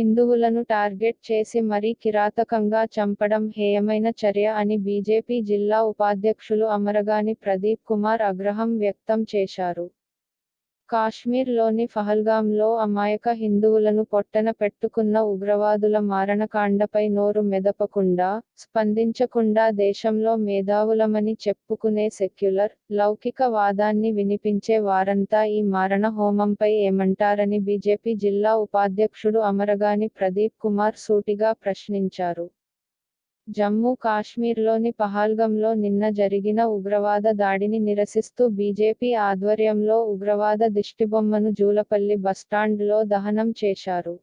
హిందువులను టార్గెట్ చేసి మరీ కిరాతకంగా చంపడం హేయమైన చర్య అని బీజేపీ జిల్లా ఉపాధ్యక్షులు అమరగాని ప్రదీప్ కుమార్ ఆగ్రహం వ్యక్తం చేశారు. కాశ్మీర్లోని ఫహల్గాంలో అమాయక హిందువులను పొట్టన పెట్టుకున్న ఉగ్రవాదుల మారణకాండపై నోరు మెదపకుండా స్పందించకుండా దేశంలో మేధావులమని చెప్పుకునే సెక్యులర్ లౌకిక వాదాన్ని వినిపించే వారంతా ఈ మారణ హోమంపై ఏమంటారని బీజేపీ జిల్లా ఉపాధ్యక్షుడు అమరగాని ప్రదీప్ కుమార్ సూటిగా ప్రశ్నించారు. జమ్మూ కాశ్మీర్లోని పహల్గంలో నిన్న జరిగిన ఉగ్రవాద దాడిని నిరసిస్తూ బీజేపీ ఆధ్వర్యంలో ఉగ్రవాద దిష్టిబొమ్మను జూలపల్లి బస్టాండ్లో దహనం చేశారు.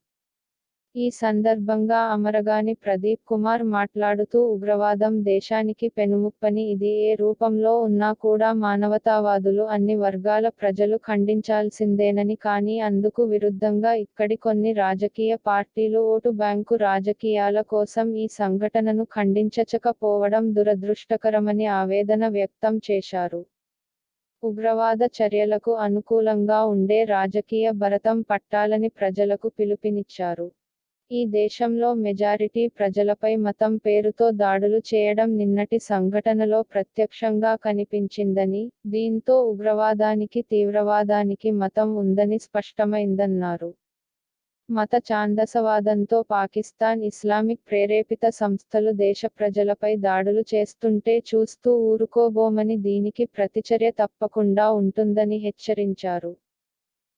ఈ సందర్భంగా అమరగాని ప్రదీప్ కుమార్ మాట్లాడుతూ ఉగ్రవాదం దేశానికి పెనుముప్పని ఇది ఏ రూపంలో ఉన్నా కూడా మానవతావాదులు అన్ని వర్గాల ప్రజలు ఖండించాల్సిందేనని కానీ అందుకు విరుద్ధంగా ఇక్కడి కొన్ని రాజకీయ పార్టీలు ఓటు బ్యాంకు రాజకీయాల కోసం ఈ సంఘటనను ఖండించకపోవడం దురదృష్టకరమని ఆవేదన వ్యక్తం చేశారు. ఉగ్రవాద చర్యలకు అనుకూలంగా ఉండే రాజకీయ భరతం పట్టాలని ప్రజలకు పిలుపునిచ్చారు. ఈ దేశంలో మెజారిటీ ప్రజలపై మతం పేరుతో దాడులు చేయడం నిన్నటి సంఘటనలో ప్రత్యక్షంగా కనిపించిందని దీంతో ఉగ్రవాదానికి తీవ్రవాదానికి మతం ఉందని స్పష్టమైందన్నారు. మత ఛాందసవాదంతో పాకిస్తాన్ ఇస్లామిక్ ప్రేరేపిత సంస్థలు దేశ ప్రజలపై దాడులు చేస్తుంటే చూస్తూ ఊరుకోబోమని దీనికి ప్రతిచర్య తప్పకుండా ఉంటుందని హెచ్చరించారు.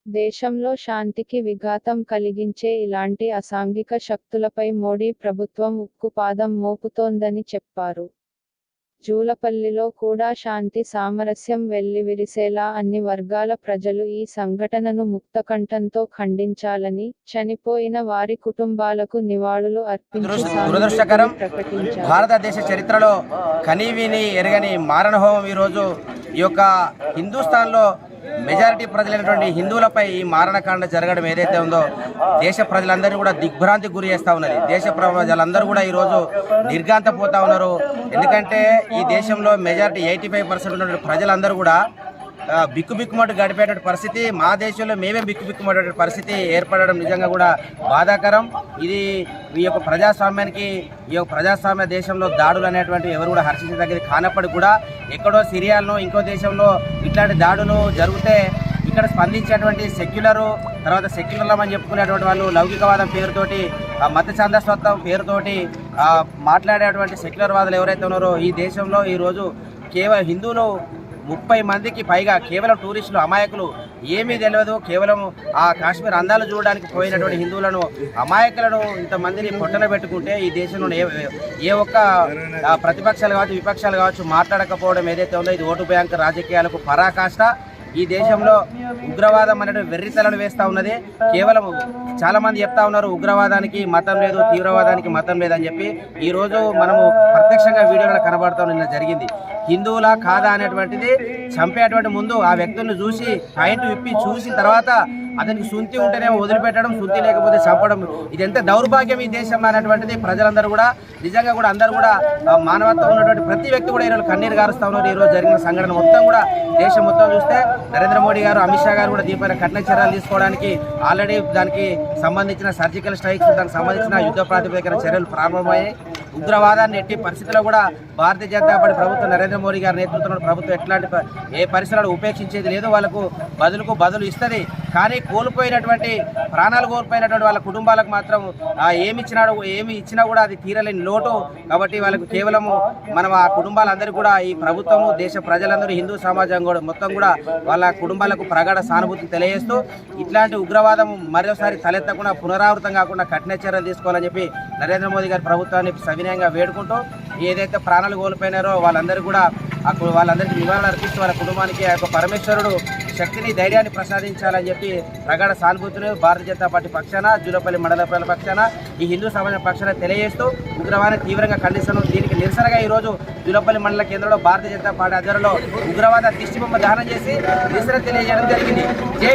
దేశంలో శాంతికి విఘాతం కలిగించే ఇలాంటి అసాంఘిక శక్తులపై మోడీ ప్రభుత్వం ఉక్కుపాదం మోపుతోందని చెప్పారు. జూలపల్లిలో కూడా శాంతి సామరస్యం వెల్లివిరిసేలా అన్ని వర్గాల ప్రజలు ఈ సంఘటనను ముక్తకంఠంతో ఖండించాలని చనిపోయిన వారి కుటుంబాలకు నివాళులు అర్పించి దురదృష్ట- సానుభూతిని దురదృష్టకరం ప్రకటించారు. భారతదేశ చరిత్రలో కనీవిని ఎరగని మారణ హోమం ఈరోజు ఈ యొక్క హిందుస్థాన్లో మెజారిటీ ప్రజలైనటువంటి హిందువులపై ఈ మారణకాండ జరగడం ఏదైతే ఉందో దేశ ప్రజలందరినీ కూడా దిగ్భ్రాంతికి గురి చేస్తూ ఉన్నది. దేశ ప్రజలందరూ కూడా ఈరోజు నిర్గాంతపోతా ఉన్నారు. ఎందుకంటే ఈ దేశంలో మెజారిటీ ఎయిటీ ఫైవ్ పర్సెంట్ ఉన్నటువంటి ప్రజలందరూ కూడా బిక్కుబిక్కుమట్టు గడిపేట పరిస్థితి. మా దేశంలో మేమే బిక్కుబిక్కుమటువంటి పరిస్థితి ఏర్పడడం నిజంగా కూడా బాధాకరం. ఇది ఈ యొక్క ప్రజాస్వామ్యానికి ఈ యొక్క ప్రజాస్వామ్య దేశంలో దాడులు అనేటువంటి ఎవరు కూడా హర్షించదగ్గది కానప్పటికీ కూడా ఎక్కడో సిరియాలో ఇంకో దేశంలో ఇట్లాంటి దాడులు జరిగితే ఇక్కడ స్పందించేటువంటి సెక్యులరు తర్వాత సెక్యులర్లం అని చెప్పుకునేటువంటి వాళ్ళు లౌకికవాదం పేరుతోటి మత ఛాందస్వత్వం పేరుతోటి మాట్లాడేటువంటి సెక్యులర్ వాదులు ఎవరైతే ఉన్నారో ఈ దేశంలో ఈరోజు కేవలం హిందువులు ముప్పై మందికి పైగా కేవలం టూరిస్టులు అమాయకులు ఏమీ తెలియదు కేవలం ఆ కాశ్మీర్ అందాలు చూడడానికి పోయినటువంటి హిందువులను అమాయకులను ఇంతమందిని పొట్టన పెట్టుకుంటే ఈ దేశంలో ఏ ఏ ఒక్క ఆ, ప్రతిపక్షాలు కావచ్చు విపక్షాలు కావచ్చు మాట్లాడకపోవడం ఏదైతే ఉందో ఇది ఓటు బ్యాంక్ రాజకీయాలకు పరాకాష్ట. ఈ దేశంలో ఉగ్రవాదం అనేది వెర్రితలను వేస్తూ ఉన్నది. కేవలం చాలా మంది చెప్తా ఉన్నారు ఉగ్రవాదానికి మతం లేదు తీవ్రవాదానికి మతం లేదని చెప్పి. ఈ రోజు మనము ప్రత్యక్షంగా వీడియోలో కనబడతాం నిన్న జరిగింది. హిందువులా కాదా అనేటువంటిది చంపేటువంటి ముందు ఆ వ్యక్తులను చూసి పాయింట్ విప్పి చూసిన తర్వాత అతనికి సుంతి ఉంటేనే వదిలిపెట్టడం సుంతి లేకపోతే చంపడం. ఇది ఎంత దౌర్భాగ్యం ఈ దేశంలో అనేటువంటిది. ప్రజలందరూ కూడా నిజంగా కూడా అందరూ కూడా మానవత్వం ఉన్నటువంటి ప్రతి వ్యక్తి కూడా ఈరోజు కన్నీరు గారుస్తా ఉన్నారు. ఈరోజు జరిగిన సంఘటన మొత్తం కూడా దేశం మొత్తం చూస్తే నరేంద్ర మోడీ గారు అమిత్ షా గారు కూడా దీనిపైన కఠిన చర్యలు తీసుకోవడానికి ఆల్రెడీ దానికి సంబంధించిన సర్జికల్ స్ట్రైక్స్ దానికి సంబంధించిన యుద్ధ ప్రాతిపదికన చర్యలు ప్రారంభమయ్యాయి. ఉగ్రవాదాన్ని ఎట్టి పరిస్థితుల్లో కూడా భారతీయ జనతా పార్టీ ప్రభుత్వం నరేంద్ర మోడీ గారి నేతృత్వంలో ప్రభుత్వం ఎట్లాంటి ఏ పరిసరాలు ఉపేక్షించేది లేదు. వాళ్ళకు బదులుకు బదులు ఇస్తుంది. కానీ కోల్పోయినటువంటి ప్రాణాలు కోల్పోయినటువంటి వాళ్ళ కుటుంబాలకు మాత్రం ఏమి ఇచ్చినాడు ఏమి ఇచ్చినా కూడా అది తీరలేని లోటు. కాబట్టి వాళ్ళకు కేవలము మనం ఆ కుటుంబాలందరూ కూడా ఈ ప్రభుత్వము దేశ ప్రజలందరూ హిందూ సమాజం కూడా మొత్తం కూడా వాళ్ళ కుటుంబాలకు ప్రగాఢ సానుభూతి తెలియజేస్తూ ఇట్లాంటి ఉగ్రవాదం మరోసారి తలెత్తకుండా పునరావృతం కాకుండా కఠిన చర్యలు తీసుకోవాలని చెప్పి నరేంద్ర మోదీ గారి ప్రభుత్వాన్ని సవినయంగా వేడుకుంటూ ఏదైతే ప్రాణాలు కోల్పోయినారో వాళ్ళందరూ కూడా ఆ వాళ్ళందరికీ నివాళులు అర్పిస్తూ వాళ్ళ కుటుంబానికి ఆ యొక్క పరమేశ్వరుడు శక్తిని ధైర్యాన్ని ప్రసాదించాలని చెప్పి ప్రగాఢ సానుభూతిని భారతీయ జనతా పార్టీ పక్షాన జూలపల్లి మండల ప్రజల పక్షాన ఈ హిందూ సమాజం పక్షాన తెలియజేస్తూ ఉగ్రవాదాన్ని తీవ్రంగా ఖండిస్తున్నాం. దీనికి నిరసనగా ఈరోజు జూలపల్లి మండల కేంద్రంలో భారతీయ జనతా పార్టీ ఆధ్వర్యంలో ఉగ్రవాద దిష్టిబొమ్మ దహనం చేసి నిరసన తెలియజేయడం జరిగింది. జై